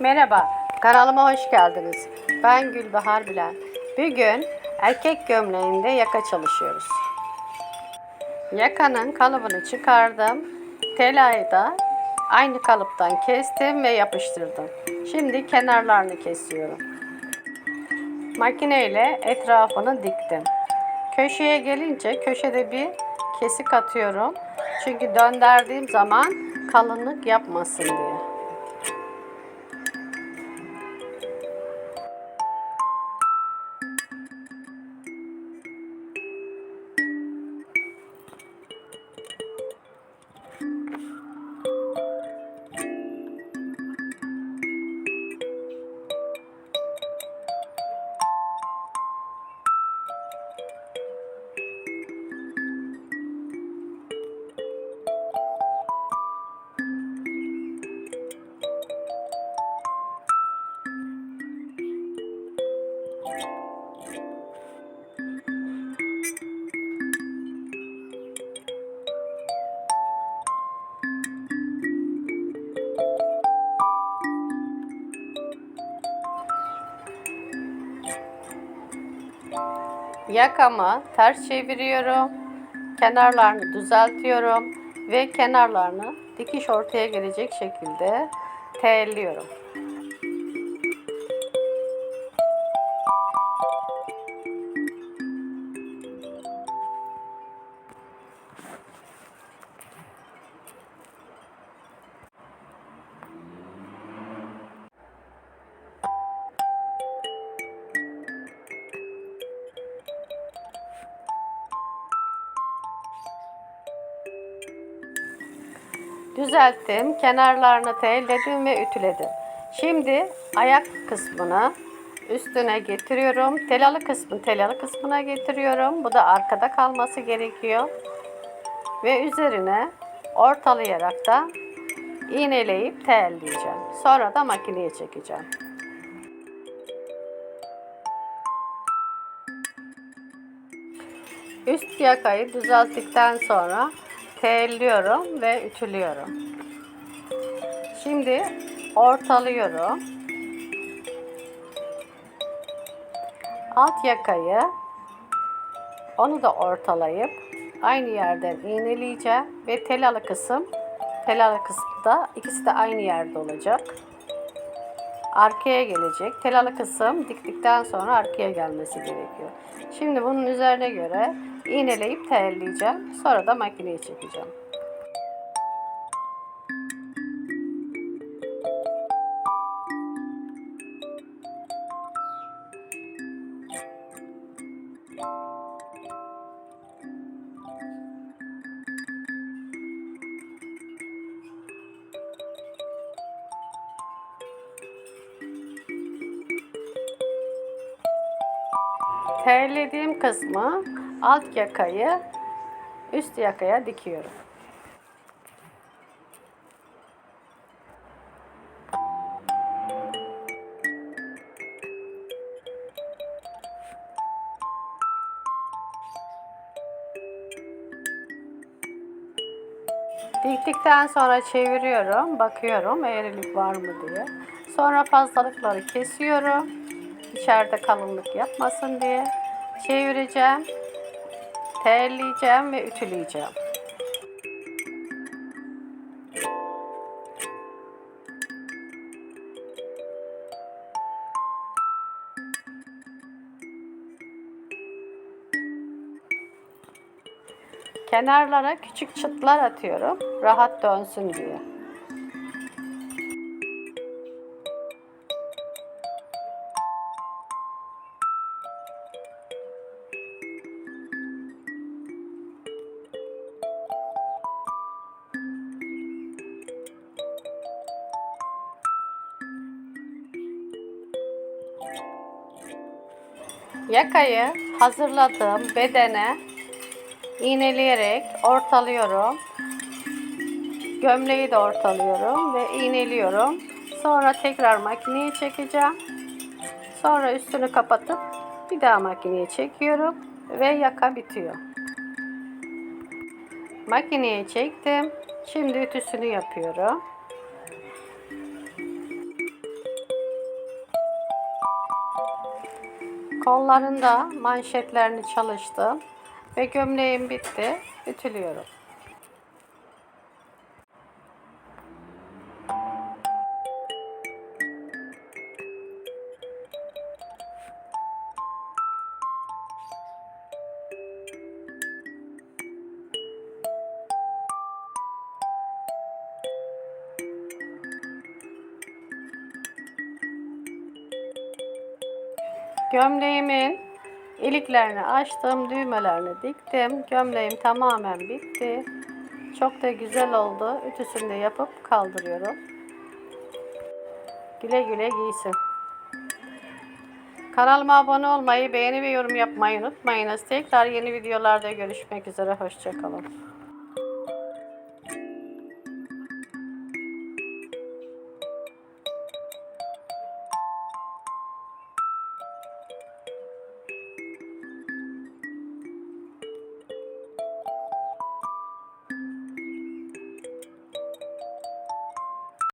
Merhaba, kanalıma hoş geldiniz. Ben Gülbahar Bilen. Bugün erkek gömleğinde yaka çalışıyoruz. Yakanın kalıbını çıkardım. Telayı da aynı kalıptan kestim ve yapıştırdım. Şimdi kenarlarını kesiyorum. Makineyle etrafını diktim. Köşeye gelince köşede bir kesik atıyorum. Çünkü döndürdüğüm zaman kalınlık yapmasın diye. Yakamı ters çeviriyorum. Kenarlarını düzeltiyorum ve kenarlarını dikiş ortaya gelecek şekilde teyelliyorum. Düzelttim. Kenarlarını teyelledim ve ütüledim. Şimdi ayak kısmını üstüne getiriyorum. Telalı kısmı telalı kısmına getiriyorum. Bu da arkada kalması gerekiyor. Ve üzerine ortalayarak da iğneleyip teyelleyeceğim. Sonra da makineye çekeceğim. Üst yakayı düzelttikten sonra teyelliyorum ve ütülüyorum. Şimdi ortalıyorum. Alt yakayı onu da ortalayıp aynı yerden iğneleyeceğim ve telalı kısım telalı kısımda ikisi de aynı yerde olacak. Arkaya gelecek. Telalı kısım diktikten sonra arkaya gelmesi gerekiyor. Şimdi bunun üzerine göre iğneleyip teyelleyeceğim. Sonra da makineye çekeceğim. Terlediğim kısmı alt yakayı üst yakaya dikiyorum. Diktikten sonra çeviriyorum, bakıyorum eğrilik var mı diye. Sonra fazlalıkları kesiyorum. İçeride kalınlık yapmasın diye. Çevireceğim. Terleyeceğim ve ütüleyeceğim. Kenarlara küçük çıtlar atıyorum. Rahat dönsün diye. Yakayı hazırladığım bedene iğneleyerek ortalıyorum. Gömleği de ortalıyorum ve iğneliyorum. Sonra tekrar makineye çekeceğim. Sonra üstünü kapatıp bir daha makineye çekiyorum ve yaka bitiyor. Makineye çektim. Şimdi ütüsünü yapıyorum. Kollarında manşetlerini çalıştım ve gömleğim bitti. Ütülüyorum. Gömleğimin iliklerini açtım, düğmelerini diktim. Gömleğim tamamen bitti. Çok da güzel oldu. Ütüsünü de yapıp kaldırıyorum. Güle güle giysin. Kanalıma abone olmayı, beğeni ve yorum yapmayı unutmayınız. Tekrar yeni videolarda görüşmek üzere. Hoşçakalın.